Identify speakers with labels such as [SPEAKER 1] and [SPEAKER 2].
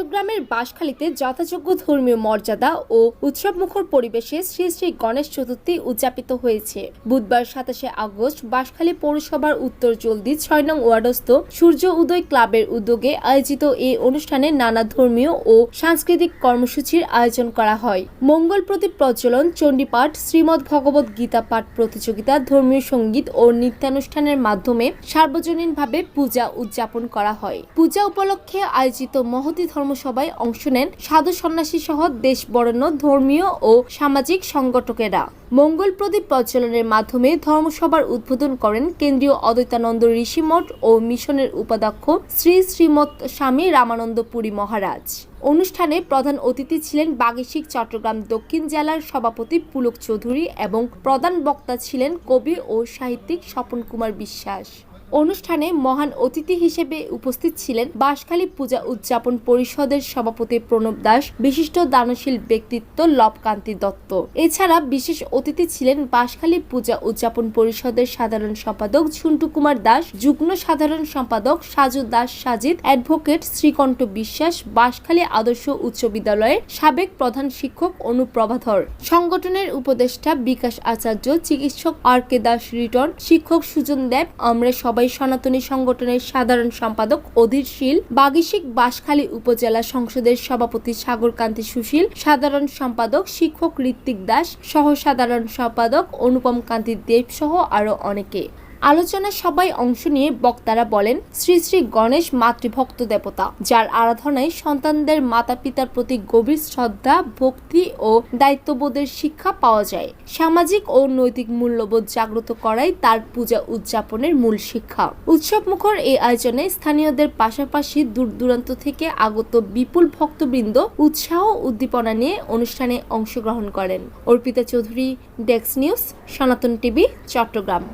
[SPEAKER 1] চট্টগ্রামের বাঁশখালীতে যথাযোগ্য ধর্মীয় মর্যাদা ও উৎসবমুখর পরিবেশে শ্রী শ্রী গণেশ চতুর্থী উদযাপিত হয়েছে। বুধবার সাতাশে আগস্ট বাঁশখালী পৌরসভার উত্তর জলদি ছয় নং ওয়ার্ডস্থ সূর্য উদয় ক্লাবের উদ্যোগে আয়োজিত এই অনুষ্ঠানে নানা ধর্মীয় ও সাংস্কৃতিক কর্মসূচির আয়োজন করা হয়। মঙ্গল প্রদীপ প্রজ্বলন, চণ্ডীপাঠ, শ্রীমদ্ ভগবত গীতা পাঠ প্রতিযোগিতা, ধর্মীয় সংগীত ও নৃত্যানুষ্ঠানের মাধ্যমে সার্বজনীনভাবে পূজা উদযাপন করা হয়। পূজা উপলক্ষে আয়োজিত মহতী ধর্মসভায় অংশ নেন সাধু সন্ন্যাসী সহ দেশ বরেণ্য, ধর্মীয় ও সামাজিক সংগঠকেরা। মঙ্গল প্রদীপ প্রচলনের মাধ্যমে ধর্মসভার উদ্বোধন করেন কেন্দ্রীয় অদ্বৈতানন্দ ঋষিমঠ ও মিশনের উপাধ্যক্ষ শ্রী শ্রীমৎ স্বামী রামানন্দ পুরী মহারাজ। অনুষ্ঠানে প্রধান অতিথি ছিলেন বাগেশিক চট্টগ্রাম দক্ষিণ জেলার সভাপতি পুলক চৌধুরী এবং প্রধান বক্তা ছিলেন কবি ও সাহিত্যিক স্বপন কুমার বিশ্বাস। অনুষ্ঠানে মহান অতিথি হিসেবে উপস্থিত ছিলেন বাঁশখালী পূজা উদযাপন পরিষদের সভাপতি প্রণব দাস, বিশিষ্ট দানশীল ব্যক্তিত্ব লবকান্তি দত্ত। এছাড়া বিশেষ অতিথি ছিলেন বাঁশখালী পূজা উদযাপন পরিষদের সাধারণ সম্পাদক ঝুন্টু কুমার দাস, যুগ্ম সাধারণ সম্পাদক সাজু দাস সাজিদ, অ্যাডভোকেট শ্রীকণ্ঠ বিশ্বাস, বাঁশখালী আদর্শ উচ্চ বিদ্যালয়ের সাবেক প্রধান শিক্ষক অনুপ্রভাধর সংগঠনের উপদেষ্টা বিকাশ আচার্য, চিকিৎসক আর কে দাস রিটন শিক্ষক সুজন দেব, আমরা সবাই সনাতনী সংগঠনের সাধারণ সম্পাদক অধীর শীল, বাগিশিক বাঁশখালী উপজেলা সংসদের সভাপতি সাগরকান্তি সুশীল, সাধারণ সম্পাদক শিক্ষক ঋত্বিক দাস সহ সাধারণ সম্পাদক অনুপম কান্তি দেব সহ আরও অনেকে। আলোচনা সবাই অংশ নিয়ে বক্তারা বলেন, শ্রী শ্রী গণেশ মাতৃভক্ত দেবতা, যার আরাধনায় সন্তানদের মাতা পিতার প্রতি গভীর শ্রদ্ধা, ভক্তি ও দায়িত্ববোধের শিক্ষা পাওয়া যায়। সামাজিক ও নৈতিক মূল্যবোধ জাগ্রত করাই তার পূজা উদযাপনের মূল শিক্ষা। উৎসব মুখর এই আয়োজনে স্থানীয়দের পাশাপাশি দূর দূরান্ত থেকে আগত বিপুল ভক্তবৃন্দ উৎসাহ উদ্দীপনা নিয়ে অনুষ্ঠানে অংশগ্রহণ করেন। অর্পিতা চৌধুরী, ডেক্স নিউজ, সনাতন টিভি, চট্টগ্রাম।